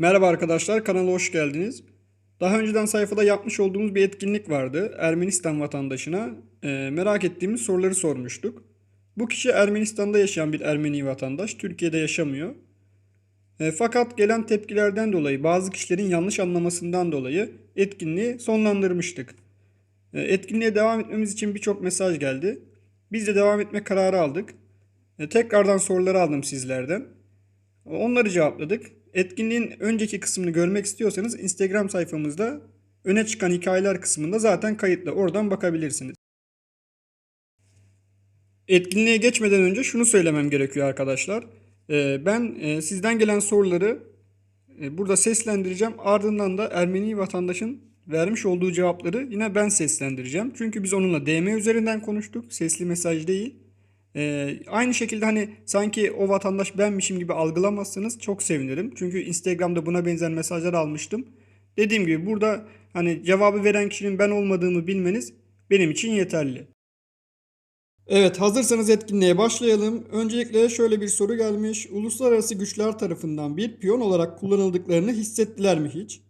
Merhaba arkadaşlar, kanala hoş geldiniz. Daha önceden sayfada yapmış olduğumuz bir etkinlik vardı. Ermenistan vatandaşına e, merak ettiğimiz soruları sormuştuk. Bu kişi Ermenistan'da yaşayan bir Ermeni vatandaş, Türkiye'de yaşamıyor. E, fakat gelen tepkilerden dolayı, bazı kişilerin yanlış anlamasından dolayı etkinliği sonlandırmıştık. E, etkinliğe devam etmemiz için birçok mesaj geldi. Biz de devam etme kararı aldık. E, tekrardan soruları aldım sizlerden. Onları cevapladık. Etkinliğin önceki kısmını görmek istiyorsanız Instagram sayfamızda öne çıkan hikayeler kısmında zaten kayıtlı. Oradan bakabilirsiniz. Etkinliğe geçmeden önce şunu söylemem gerekiyor arkadaşlar. Ee, Ben e, sizden gelen soruları e, burada seslendireceğim. Ardından da Ermeni vatandaşın vermiş olduğu cevapları yine ben seslendireceğim. Çünkü biz onunla DM üzerinden konuştuk. Sesli mesaj değil. Ee, aynı şekilde hani sanki o vatandaş benmişim gibi algılamazsanız çok sevinirim. Çünkü Instagram'da buna benzer mesajlar almıştım. Dediğim gibi burada hani cevabı veren kişinin ben olmadığımı bilmeniz benim için yeterli. Evet hazırsanız etkinliğe başlayalım. Öncelikle şöyle bir soru gelmiş. Uluslararası güçler tarafından bir piyon olarak kullanıldıklarını hissettiler mi hiç?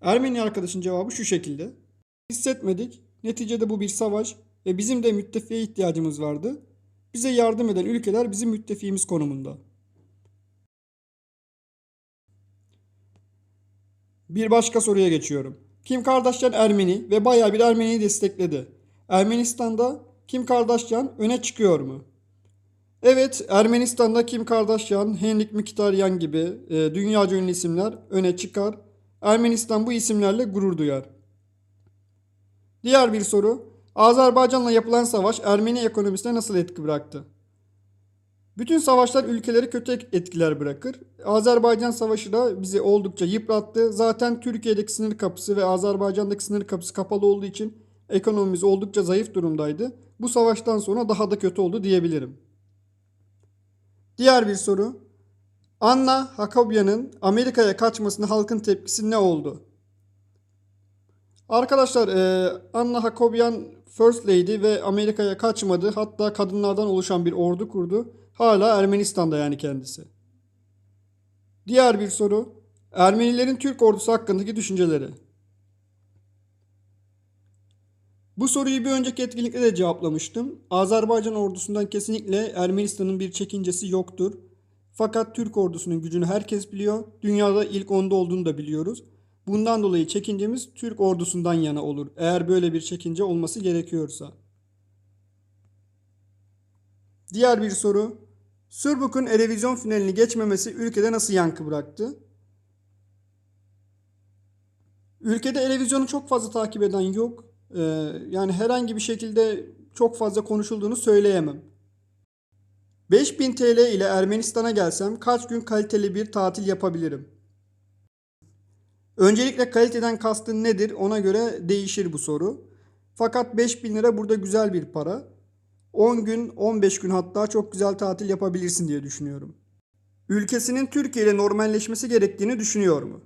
Ermeni arkadaşın cevabı şu şekilde. Hissetmedik. Neticede bu bir savaş ve bizim de müttefiğe ihtiyacımız vardı. Bize yardım eden ülkeler bizim müttefiğimiz konumunda. Bir başka soruya geçiyorum. Kim Kardashian Ermeni ve bayağı bir Ermeniyi destekledi. Ermenistan'da Kim Kardashian öne çıkıyor mu? Evet, Ermenistan'da Kim Kardashian, Henrik Mkhitaryan gibi e, dünyaca ünlü isimler öne çıkar. Ermenistan bu isimlerle gurur duyar. Diğer bir soru. Azerbaycan'la yapılan savaş Ermeni ekonomisine nasıl etki bıraktı? Bütün savaşlar ülkeleri kötü etkiler bırakır. Azerbaycan Savaşı da bizi oldukça yıprattı. Zaten Türkiye'deki sınır kapısı ve Azerbaycan'daki sınır kapısı kapalı olduğu için ekonomimiz oldukça zayıf durumdaydı. Bu savaştan sonra daha da kötü oldu diyebilirim. Diğer bir soru. Anna Hakobya'nın Amerika'ya kaçmasına halkın tepkisi ne oldu? Arkadaşlar e, Anna Hakobyan First Lady ve Amerika'ya kaçmadı. Hatta kadınlardan oluşan bir ordu kurdu. Hala Ermenistan'da yani kendisi. Diğer bir soru. Ermenilerin Türk ordusu hakkındaki düşünceleri. Bu soruyu bir önceki etkinlikte de cevaplamıştım. Azerbaycan ordusundan kesinlikle Ermenistan'ın bir çekincesi yoktur. Fakat Türk ordusunun gücünü herkes biliyor. Dünyada ilk onda olduğunu da biliyoruz. Bundan dolayı çekincemiz Türk ordusundan yana olur. Eğer böyle bir çekince olması gerekiyorsa. Diğer bir soru. Surbuk'un Erevizyon finalini geçmemesi ülkede nasıl yankı bıraktı? Ülkede Erevizyon'u çok fazla takip eden yok. Ee, yani herhangi bir şekilde çok fazla konuşulduğunu söyleyemem. 5000 TL ile Ermenistan'a gelsem kaç gün kaliteli bir tatil yapabilirim? Öncelikle kaliteden kastın nedir ona göre değişir bu soru. Fakat 5000 lira burada güzel bir para. 10 gün 15 gün hatta çok güzel tatil yapabilirsin diye düşünüyorum. Ülkesinin Türkiye ile normalleşmesi gerektiğini düşünüyor mu?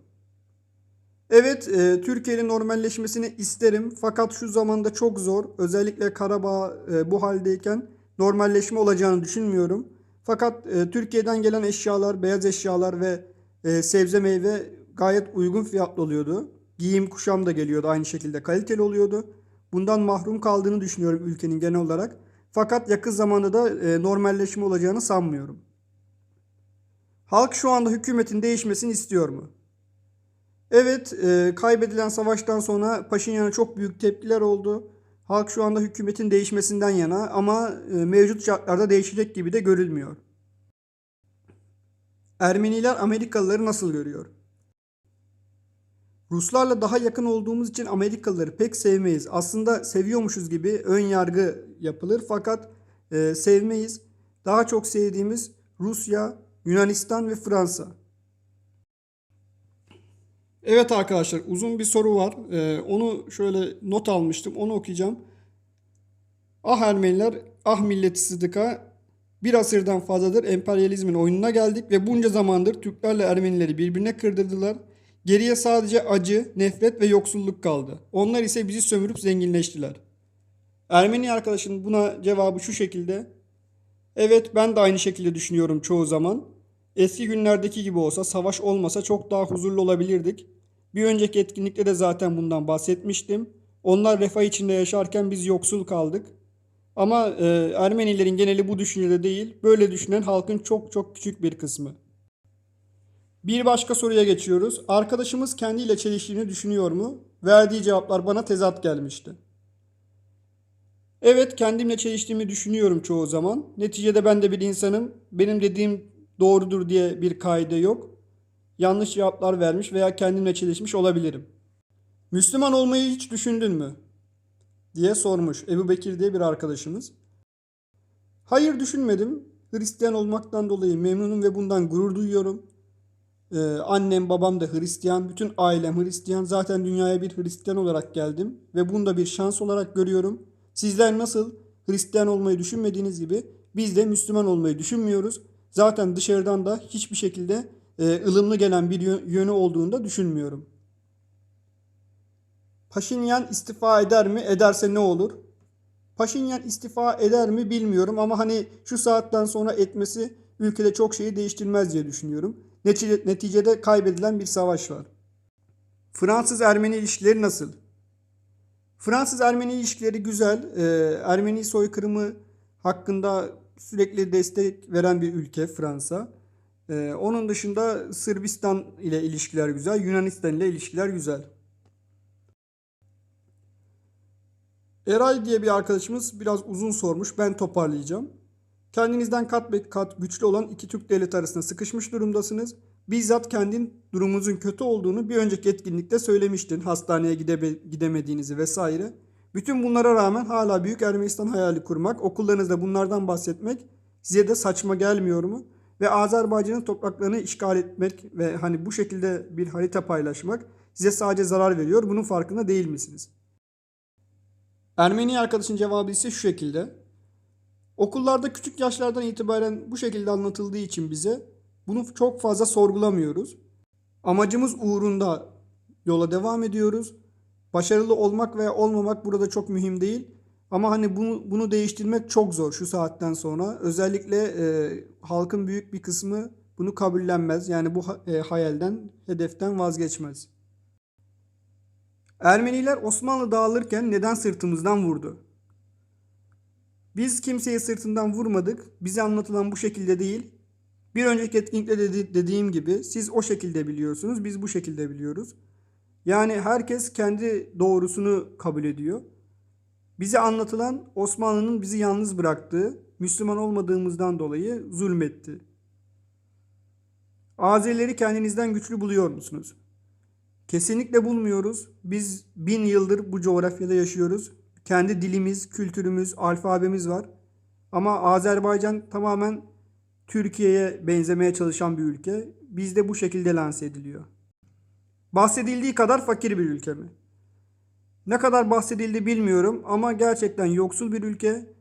Evet, e, Türkiye ile normalleşmesini isterim fakat şu zamanda çok zor. Özellikle Karabağ e, bu haldeyken normalleşme olacağını düşünmüyorum. Fakat e, Türkiye'den gelen eşyalar, beyaz eşyalar ve e, sebze meyve gayet uygun fiyatlı oluyordu. Giyim kuşam da geliyordu aynı şekilde kaliteli oluyordu. Bundan mahrum kaldığını düşünüyorum ülkenin genel olarak. Fakat yakın zamanda da e, normalleşme olacağını sanmıyorum. Halk şu anda hükümetin değişmesini istiyor mu? Evet, e, kaybedilen savaştan sonra Paşinyan'a çok büyük tepkiler oldu. Halk şu anda hükümetin değişmesinden yana ama e, mevcut şartlarda değişecek gibi de görülmüyor. Ermeniler Amerikalıları nasıl görüyor? Ruslarla daha yakın olduğumuz için Amerikalıları pek sevmeyiz. Aslında seviyormuşuz gibi ön yargı yapılır fakat e, sevmeyiz. Daha çok sevdiğimiz Rusya, Yunanistan ve Fransa. Evet arkadaşlar uzun bir soru var. E, onu şöyle not almıştım. Onu okuyacağım. Ah Ermeniler, ah milleti sıdıka bir asırdan fazladır emperyalizmin oyununa geldik ve bunca zamandır Türklerle Ermenileri birbirine kırdırdılar. Geriye sadece acı, nefret ve yoksulluk kaldı. Onlar ise bizi sömürüp zenginleştiler. Ermeni arkadaşın buna cevabı şu şekilde. Evet ben de aynı şekilde düşünüyorum çoğu zaman. Eski günlerdeki gibi olsa, savaş olmasa çok daha huzurlu olabilirdik. Bir önceki etkinlikte de zaten bundan bahsetmiştim. Onlar refah içinde yaşarken biz yoksul kaldık. Ama e, Ermenilerin geneli bu düşüncede değil. Böyle düşünen halkın çok çok küçük bir kısmı. Bir başka soruya geçiyoruz. Arkadaşımız kendiyle çeliştiğini düşünüyor mu? Verdiği cevaplar bana tezat gelmişti. Evet, kendimle çeliştiğimi düşünüyorum çoğu zaman. Neticede ben de bir insanım. Benim dediğim doğrudur diye bir kaide yok. Yanlış cevaplar vermiş veya kendimle çelişmiş olabilirim. Müslüman olmayı hiç düşündün mü? diye sormuş Ebu Bekir diye bir arkadaşımız. Hayır düşünmedim. Hristiyan olmaktan dolayı memnunum ve bundan gurur duyuyorum. Ee, annem babam da Hristiyan, bütün ailem Hristiyan. Zaten dünyaya bir Hristiyan olarak geldim ve bunu da bir şans olarak görüyorum. Sizler nasıl Hristiyan olmayı düşünmediğiniz gibi biz de Müslüman olmayı düşünmüyoruz. Zaten dışarıdan da hiçbir şekilde e, ılımlı gelen bir yö- yönü olduğunu da düşünmüyorum. Paşinyan istifa eder mi? Ederse ne olur? Paşinyan istifa eder mi bilmiyorum ama hani şu saatten sonra etmesi ülkede çok şeyi değiştirmez diye düşünüyorum. Netice- neticede kaybedilen bir savaş var. Fransız-Ermeni ilişkileri nasıl? Fransız-Ermeni ilişkileri güzel. Ee, Ermeni soykırımı hakkında sürekli destek veren bir ülke Fransa. Ee, onun dışında Sırbistan ile ilişkiler güzel, Yunanistan ile ilişkiler güzel. Eray diye bir arkadaşımız biraz uzun sormuş. Ben toparlayacağım. Kendinizden kat be kat güçlü olan iki Türk devleti arasında sıkışmış durumdasınız. Bizzat kendin durumunuzun kötü olduğunu bir önceki etkinlikte söylemiştin. Hastaneye gidemediğinizi vesaire. Bütün bunlara rağmen hala Büyük Ermenistan hayali kurmak, okullarınızda bunlardan bahsetmek size de saçma gelmiyor mu? Ve Azerbaycan'ın topraklarını işgal etmek ve hani bu şekilde bir harita paylaşmak size sadece zarar veriyor. Bunun farkında değil misiniz? Ermeni arkadaşın cevabı ise şu şekilde. Okullarda küçük yaşlardan itibaren bu şekilde anlatıldığı için bize bunu çok fazla sorgulamıyoruz. Amacımız uğrunda yola devam ediyoruz. Başarılı olmak veya olmamak burada çok mühim değil. Ama hani bunu, bunu değiştirmek çok zor şu saatten sonra. Özellikle e, halkın büyük bir kısmı bunu kabullenmez. Yani bu e, hayalden, hedeften vazgeçmez. Ermeniler Osmanlı dağılırken neden sırtımızdan vurdu? Biz kimseyi sırtından vurmadık. Bize anlatılan bu şekilde değil. Bir önceki etkinlikte dedi- dediğim gibi siz o şekilde biliyorsunuz, biz bu şekilde biliyoruz. Yani herkes kendi doğrusunu kabul ediyor. Bize anlatılan Osmanlı'nın bizi yalnız bıraktığı, Müslüman olmadığımızdan dolayı zulmetti. Azerileri kendinizden güçlü buluyor musunuz? Kesinlikle bulmuyoruz. Biz bin yıldır bu coğrafyada yaşıyoruz. Kendi dilimiz, kültürümüz, alfabemiz var. Ama Azerbaycan tamamen Türkiye'ye benzemeye çalışan bir ülke. Bizde bu şekilde lanse ediliyor. Bahsedildiği kadar fakir bir ülke mi? Ne kadar bahsedildi bilmiyorum ama gerçekten yoksul bir ülke.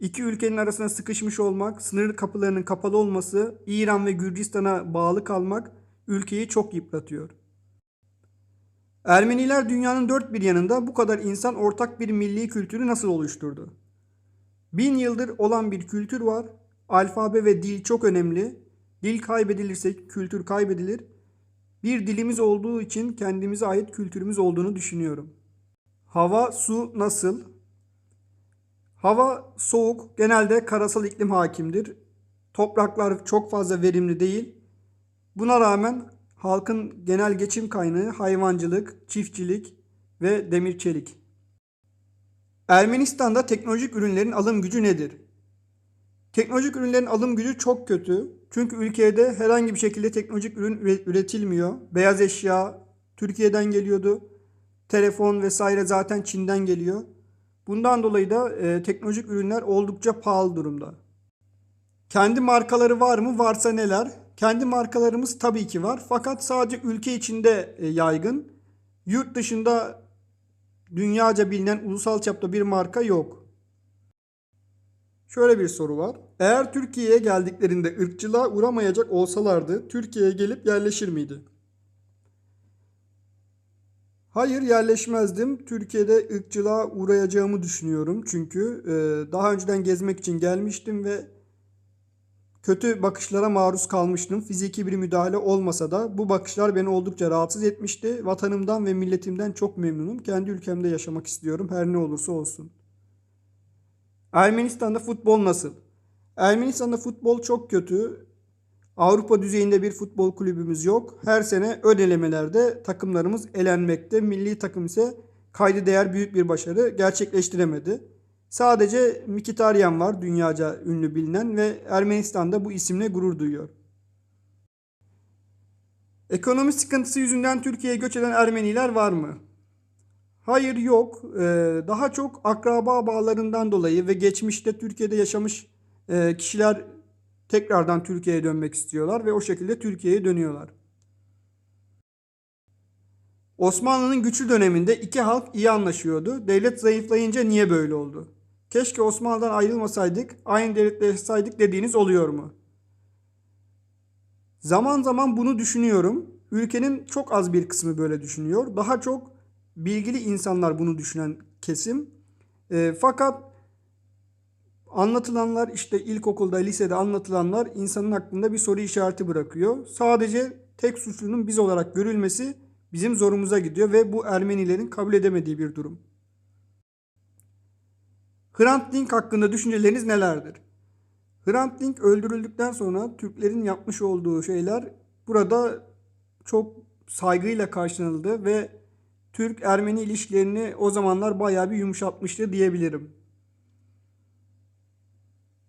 İki ülkenin arasına sıkışmış olmak, sınır kapılarının kapalı olması, İran ve Gürcistan'a bağlı kalmak ülkeyi çok yıpratıyor. Ermeniler dünyanın dört bir yanında bu kadar insan ortak bir milli kültürü nasıl oluşturdu? Bin yıldır olan bir kültür var. Alfabe ve dil çok önemli. Dil kaybedilirse kültür kaybedilir. Bir dilimiz olduğu için kendimize ait kültürümüz olduğunu düşünüyorum. Hava, su nasıl? Hava soğuk, genelde karasal iklim hakimdir. Topraklar çok fazla verimli değil. Buna rağmen halkın genel geçim kaynağı hayvancılık, çiftçilik ve demir çelik. Ermenistan'da teknolojik ürünlerin alım gücü nedir? Teknolojik ürünlerin alım gücü çok kötü. Çünkü ülkede herhangi bir şekilde teknolojik ürün üre- üretilmiyor. Beyaz eşya Türkiye'den geliyordu. Telefon vesaire zaten Çin'den geliyor. Bundan dolayı da e, teknolojik ürünler oldukça pahalı durumda. Kendi markaları var mı? Varsa neler? Kendi markalarımız tabii ki var. Fakat sadece ülke içinde e, yaygın. Yurt dışında dünyaca bilinen ulusal çapta bir marka yok. Şöyle bir soru var. Eğer Türkiye'ye geldiklerinde ırkçılığa uğramayacak olsalardı Türkiye'ye gelip yerleşir miydi? Hayır yerleşmezdim. Türkiye'de ırkçılığa uğrayacağımı düşünüyorum. Çünkü e, daha önceden gezmek için gelmiştim ve kötü bakışlara maruz kalmıştım. Fiziki bir müdahale olmasa da bu bakışlar beni oldukça rahatsız etmişti. Vatanımdan ve milletimden çok memnunum. Kendi ülkemde yaşamak istiyorum her ne olursa olsun. Ermenistan'da futbol nasıl? Ermenistan'da futbol çok kötü. Avrupa düzeyinde bir futbol kulübümüz yok. Her sene ön elemelerde takımlarımız elenmekte. Milli takım ise kaydı değer büyük bir başarı gerçekleştiremedi. Sadece Mkhitaryan var dünyaca ünlü bilinen ve Ermenistan'da bu isimle gurur duyuyor. Ekonomi sıkıntısı yüzünden Türkiye'ye göç eden Ermeniler var mı? Hayır yok. Ee, daha çok akraba bağlarından dolayı ve geçmişte Türkiye'de yaşamış e, kişiler tekrardan Türkiye'ye dönmek istiyorlar ve o şekilde Türkiye'ye dönüyorlar. Osmanlı'nın güçlü döneminde iki halk iyi anlaşıyordu. Devlet zayıflayınca niye böyle oldu? Keşke Osmanlı'dan ayrılmasaydık, aynı devlette yaşasaydık dediğiniz oluyor mu? Zaman zaman bunu düşünüyorum. Ülkenin çok az bir kısmı böyle düşünüyor. Daha çok bilgili insanlar bunu düşünen kesim. E, fakat anlatılanlar işte ilkokulda, lisede anlatılanlar insanın aklında bir soru işareti bırakıyor. Sadece tek suçlunun biz olarak görülmesi bizim zorumuza gidiyor ve bu Ermenilerin kabul edemediği bir durum. Hrant Dink hakkında düşünceleriniz nelerdir? Hrant Dink öldürüldükten sonra Türklerin yapmış olduğu şeyler burada çok saygıyla karşılanıldı ve Türk-Ermeni ilişkilerini o zamanlar bayağı bir yumuşatmıştı diyebilirim.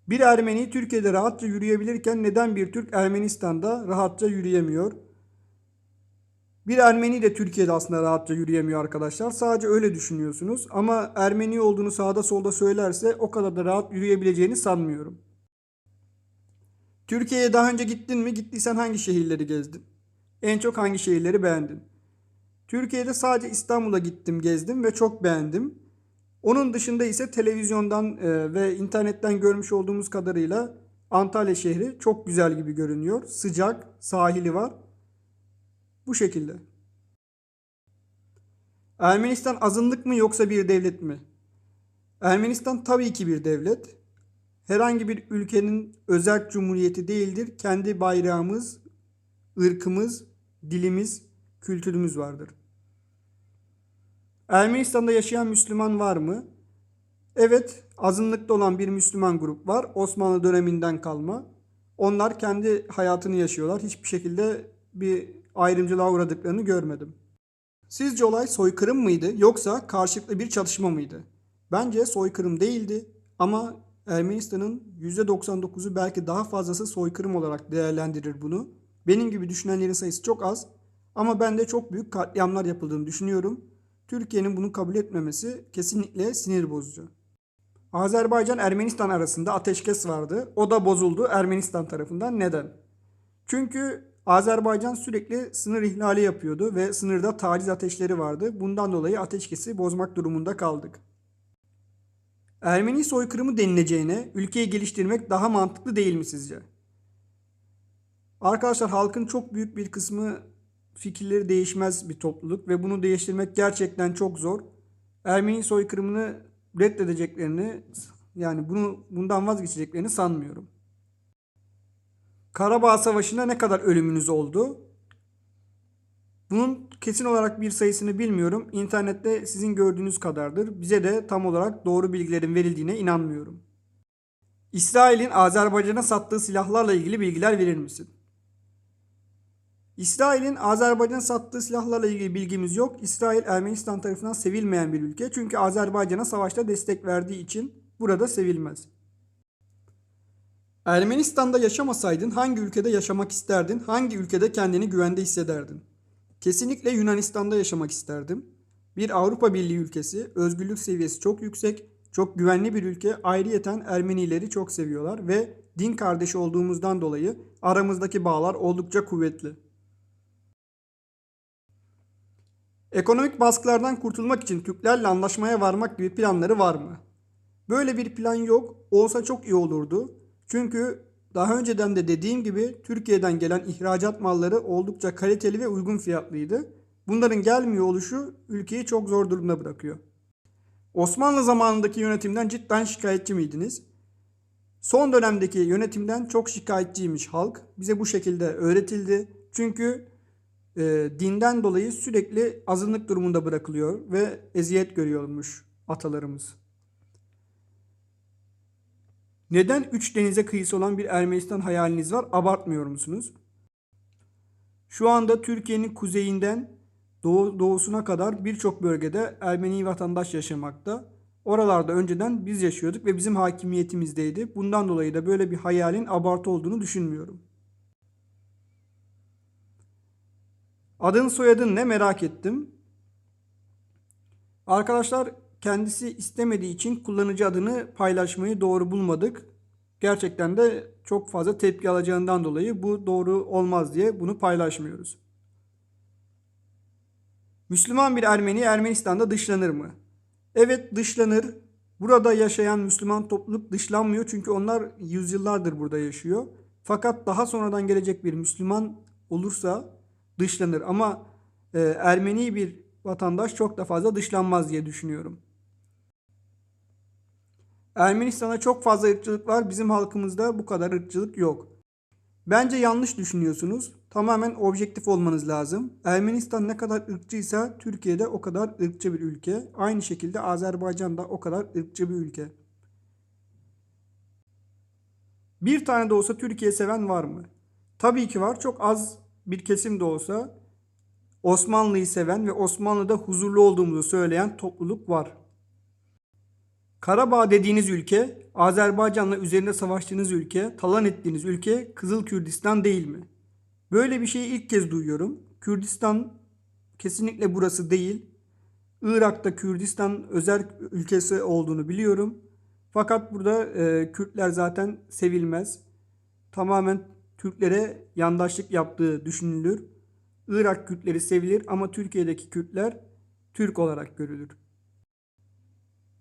Bir Ermeni Türkiye'de rahatça yürüyebilirken neden bir Türk Ermenistan'da rahatça yürüyemiyor? Bir Ermeni de Türkiye'de aslında rahatça yürüyemiyor arkadaşlar. Sadece öyle düşünüyorsunuz. Ama Ermeni olduğunu sağda solda söylerse o kadar da rahat yürüyebileceğini sanmıyorum. Türkiye'ye daha önce gittin mi? Gittiysen hangi şehirleri gezdin? En çok hangi şehirleri beğendin? Türkiye'de sadece İstanbul'a gittim, gezdim ve çok beğendim. Onun dışında ise televizyondan e, ve internetten görmüş olduğumuz kadarıyla Antalya şehri çok güzel gibi görünüyor. Sıcak, sahili var. Bu şekilde. Ermenistan azınlık mı yoksa bir devlet mi? Ermenistan tabii ki bir devlet. Herhangi bir ülkenin özel cumhuriyeti değildir. Kendi bayrağımız, ırkımız, dilimiz, kültürümüz vardır. Ermenistan'da yaşayan Müslüman var mı? Evet, azınlıkta olan bir Müslüman grup var. Osmanlı döneminden kalma. Onlar kendi hayatını yaşıyorlar. Hiçbir şekilde bir ayrımcılığa uğradıklarını görmedim. Sizce olay soykırım mıydı yoksa karşılıklı bir çatışma mıydı? Bence soykırım değildi ama Ermenistan'ın %99'u belki daha fazlası soykırım olarak değerlendirir bunu. Benim gibi düşünenlerin sayısı çok az ama ben de çok büyük katliamlar yapıldığını düşünüyorum. Türkiye'nin bunu kabul etmemesi kesinlikle sinir bozucu. Azerbaycan-Ermenistan arasında ateşkes vardı. O da bozuldu Ermenistan tarafından. Neden? Çünkü Azerbaycan sürekli sınır ihlali yapıyordu ve sınırda taciz ateşleri vardı. Bundan dolayı ateşkesi bozmak durumunda kaldık. Ermeni soykırımı denileceğine ülkeyi geliştirmek daha mantıklı değil mi sizce? Arkadaşlar halkın çok büyük bir kısmı fikirleri değişmez bir topluluk ve bunu değiştirmek gerçekten çok zor. Ermeni soykırımını reddedeceklerini yani bunu bundan vazgeçeceklerini sanmıyorum. Karabağ Savaşı'nda ne kadar ölümünüz oldu? Bunun kesin olarak bir sayısını bilmiyorum. İnternette sizin gördüğünüz kadardır. Bize de tam olarak doğru bilgilerin verildiğine inanmıyorum. İsrail'in Azerbaycan'a sattığı silahlarla ilgili bilgiler verir misin? İsrail'in Azerbaycan'a sattığı silahlarla ilgili bilgimiz yok. İsrail Ermenistan tarafından sevilmeyen bir ülke. Çünkü Azerbaycan'a savaşta destek verdiği için burada sevilmez. Ermenistan'da yaşamasaydın hangi ülkede yaşamak isterdin? Hangi ülkede kendini güvende hissederdin? Kesinlikle Yunanistan'da yaşamak isterdim. Bir Avrupa Birliği ülkesi, özgürlük seviyesi çok yüksek, çok güvenli bir ülke. Ayrıyeten Ermenileri çok seviyorlar ve din kardeşi olduğumuzdan dolayı aramızdaki bağlar oldukça kuvvetli. Ekonomik baskılardan kurtulmak için Türklerle anlaşmaya varmak gibi planları var mı? Böyle bir plan yok. Olsa çok iyi olurdu. Çünkü daha önceden de dediğim gibi Türkiye'den gelen ihracat malları oldukça kaliteli ve uygun fiyatlıydı. Bunların gelmiyor oluşu ülkeyi çok zor durumda bırakıyor. Osmanlı zamanındaki yönetimden cidden şikayetçi miydiniz? Son dönemdeki yönetimden çok şikayetçiymiş halk. Bize bu şekilde öğretildi. Çünkü e, dinden dolayı sürekli azınlık durumunda bırakılıyor ve eziyet görüyormuş atalarımız. Neden üç denize kıyısı olan bir Ermenistan hayaliniz var? Abartmıyor musunuz? Şu anda Türkiye'nin kuzeyinden doğu, doğusuna kadar birçok bölgede Ermeni vatandaş yaşamakta. Oralarda önceden biz yaşıyorduk ve bizim hakimiyetimizdeydi. Bundan dolayı da böyle bir hayalin abartı olduğunu düşünmüyorum. Adın soyadın ne merak ettim. Arkadaşlar kendisi istemediği için kullanıcı adını paylaşmayı doğru bulmadık. Gerçekten de çok fazla tepki alacağından dolayı bu doğru olmaz diye bunu paylaşmıyoruz. Müslüman bir Ermeni Ermenistan'da dışlanır mı? Evet dışlanır. Burada yaşayan Müslüman topluluk dışlanmıyor çünkü onlar yüzyıllardır burada yaşıyor. Fakat daha sonradan gelecek bir Müslüman olursa dışlanır ama e, Ermeni bir vatandaş çok da fazla dışlanmaz diye düşünüyorum. Ermenistan'a çok fazla ırkçılık var. Bizim halkımızda bu kadar ırkçılık yok. Bence yanlış düşünüyorsunuz. Tamamen objektif olmanız lazım. Ermenistan ne kadar ırkçıysa Türkiye'de o kadar ırkçı bir ülke. Aynı şekilde Azerbaycan da o kadar ırkçı bir ülke. Bir tane de olsa Türkiye seven var mı? Tabii ki var. Çok az bir kesim de olsa Osmanlı'yı seven ve Osmanlı'da huzurlu olduğumuzu söyleyen topluluk var. Karabağ dediğiniz ülke, Azerbaycan'la üzerinde savaştığınız ülke, talan ettiğiniz ülke Kızıl Kürdistan değil mi? Böyle bir şeyi ilk kez duyuyorum. Kürdistan kesinlikle burası değil. Irak'ta Kürdistan özel ülkesi olduğunu biliyorum. Fakat burada e, Kürtler zaten sevilmez. Tamamen Türklere yandaşlık yaptığı düşünülür. Irak Kürtleri sevilir ama Türkiye'deki Kürtler Türk olarak görülür.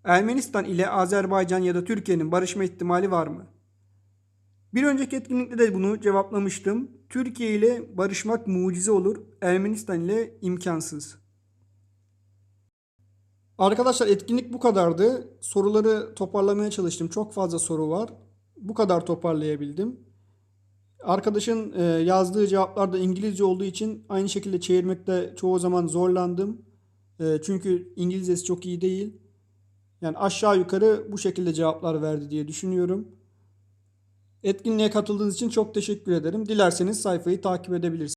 Ermenistan ile Azerbaycan ya da Türkiye'nin barışma ihtimali var mı? Bir önceki etkinlikte de bunu cevaplamıştım. Türkiye ile barışmak mucize olur. Ermenistan ile imkansız. Arkadaşlar etkinlik bu kadardı. Soruları toparlamaya çalıştım. Çok fazla soru var. Bu kadar toparlayabildim. Arkadaşın e, yazdığı cevaplar da İngilizce olduğu için aynı şekilde çevirmekte çoğu zaman zorlandım. E, çünkü İngilizcesi çok iyi değil. Yani aşağı yukarı bu şekilde cevaplar verdi diye düşünüyorum. Etkinliğe katıldığınız için çok teşekkür ederim. Dilerseniz sayfayı takip edebilirsiniz.